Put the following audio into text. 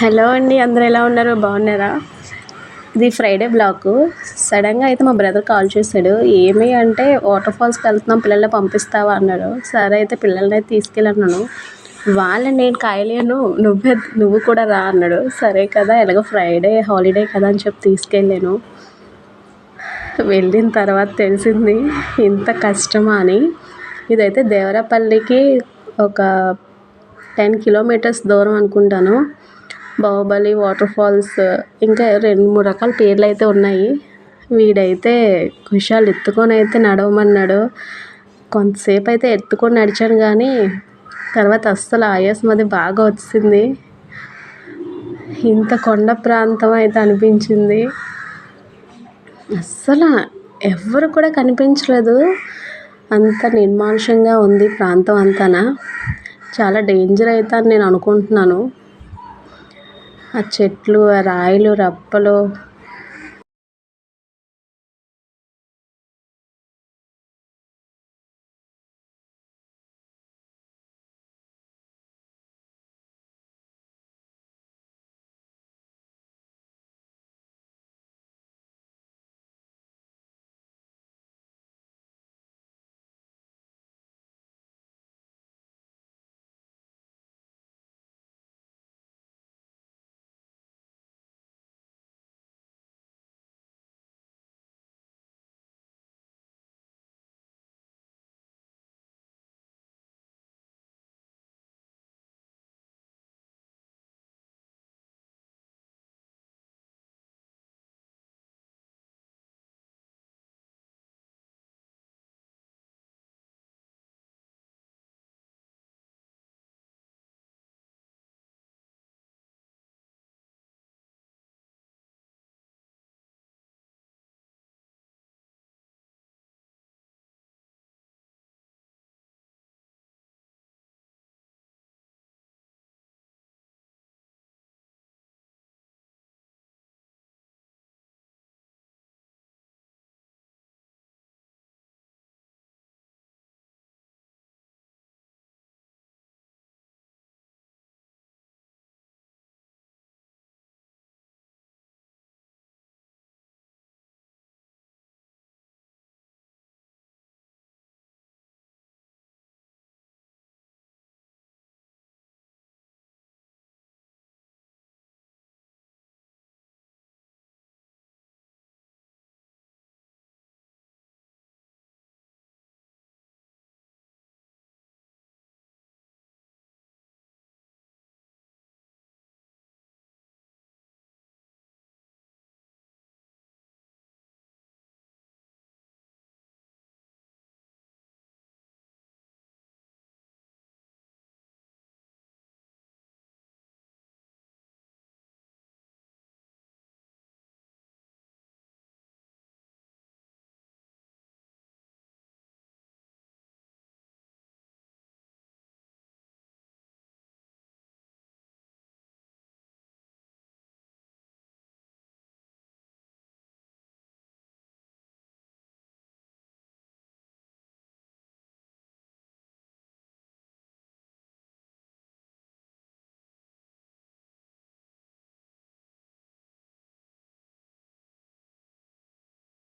Hello అండి అందరూ ఎలా ఉన్నారు? బాగున్నారా? ఇది ఫ్రైడే బ్లాక్. సడన్గా అయితే మా బ్రదర్ కాల్ చేశాడు. ఏమి అంటే వాటర్ ఫాల్స్కి వెళ్తున్నాం పిల్లల్ని పంపిస్తావా అన్నాడు. సరే అయితే పిల్లల్ని అయితే తీసుకెళ్ళన్నాను. వాళ్ళని నేను కాయలేను నువ్వే నువ్వు కూడా రా అన్నాడు. సరే కదా ఎలాగో ఫ్రైడే హాలిడే కదా అని చెప్పి తీసుకెళ్ళాను. వెళ్ళిన తర్వాత తెలిసింది ఇంత కష్టమా అని. ఇదైతే దేవరపల్లికి ఒక టెన్ కిలోమీటర్స్ దూరం అనుకుంటాను. బాహుబలి వాటర్ ఫాల్స్ ఇంకా రెండు మూడు రకాల పేర్లు అయితే ఉన్నాయి. వీడైతే కుషాల్ ఎత్తుకొని అయితే నడవమన్నాడు. కొంతసేపు అయితే ఎత్తుకొని నడిచాను కానీ తర్వాత అస్సలు ఆయాసం అది బాగా వచ్చింది. ఇంత కొండ ప్రాంతం అయితే అనిపించింది. అస్సలు ఎవ్వరు కూడా కనిపించలేదు. అంత నిర్మానుషంగా ఉంది ప్రాంతం అంతానా. చాలా డేంజర్ అయితే అని నేను అనుకుంటున్నాను. ఆ చెట్లు ఆ రాయిలు రప్పలు